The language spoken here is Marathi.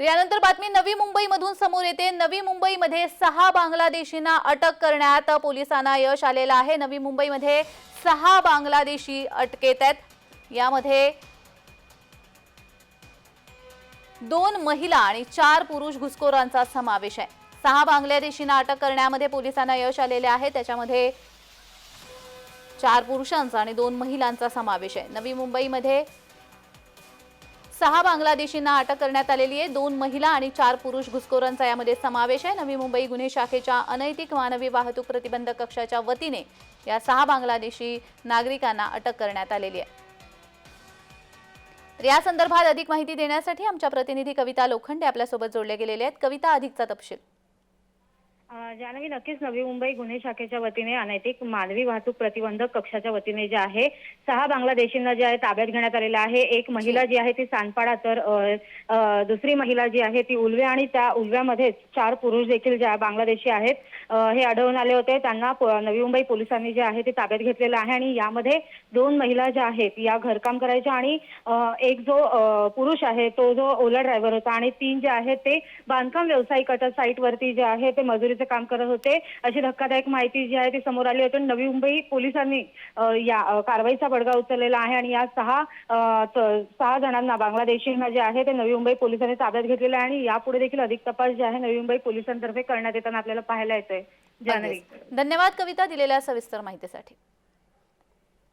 यानंतर बातमी नवी मुंबईमधून समोर येते. नवी मुंबईमध्ये सहा बांगलादेशींना अटक करण्यात पोलिसांना यश आलेलं आहे. नवी मुंबईमध्ये सहा बांगलादेशी अटकेत आहेत. यामध्ये दोन महिला आणि चार पुरुष घुसखोरांचा समावेश आहे. सहा बांगलादेशींना अटक करण्यामध्ये पोलिसांना यश आलेले आहे. त्याच्यामध्ये चार पुरुषांचा आणि दोन महिलांचा समावेश आहे. नवी मुंबईमध्ये सहा बांगलादेशींना अटक करण्यात आलेली आहे. दोन महिला आणि चार पुरुष घुसखोरांचा यामध्ये समावेश आहे. नवी मुंबई गुन्हे शाखेच्या अनैतिक मानवी वाहतूक प्रतिबंध कक्षाच्या वतीने या सहा बांगलादेशी नागरिकांना अटक करण्यात आलेली आहे. तर या संदर्भात अधिक माहिती देण्यासाठी आमच्या प्रतिनिधी कविता लोखंडे आपल्यासोबत जोडले गेलेले आहेत. कविता अधिकचा तपशील. जानवी नक्कीच नवी मुंबई गुन्हे शाखेच्या वतीने अनैतिक मानवी वाहतूक प्रतिबंधक कक्षाच्या वतीने जे आहे सहा बांगलादेशींना जे आहे ताब्यात घेण्यात आलेलं आहे. एक महिला जी आहे ती सांडपाडा तर दुसरी महिला जी आहे ती उलवे आणि त्या उलव्यामध्येच चार पुरुष देखील ज्या बांगलादेशी आहेत हे आढळून आले होते. त्यांना नवी मुंबई पोलिसांनी जे आहे ते ताब्यात घेतलेलं आहे आणि यामध्ये दोन महिला ज्या आहेत या घरकाम करायच्या आणि एक जो पुरुष आहे तो जो ओला ड्रायव्हर होता आणि तीन जे आहेत ते बांधकाम व्यावसायिकाच्या साईटवरती जे आहे ते मजुरीचं काम करत होते. अशी धक्कादायक माहिती जी आहे ती समोर आली होती. नवी मुंबई पोलिसांनी या कारवाईचा बडगा उचललेला आहे आणि या सहा सहा जणांना बांगलादेशींना जे आहे ते नवी मुंबई पोलिसांनी ताब्यात घेतलेलं आहे आणि यापुढे देखील अधिक तपास जे आहे नवी मुंबई पोलिसांतर्फे करण्यात येताना आपल्याला पाहायला येतोय. जान्हवी. धन्यवाद कविता दिलेल्या सविस्तर माहितीसाठी.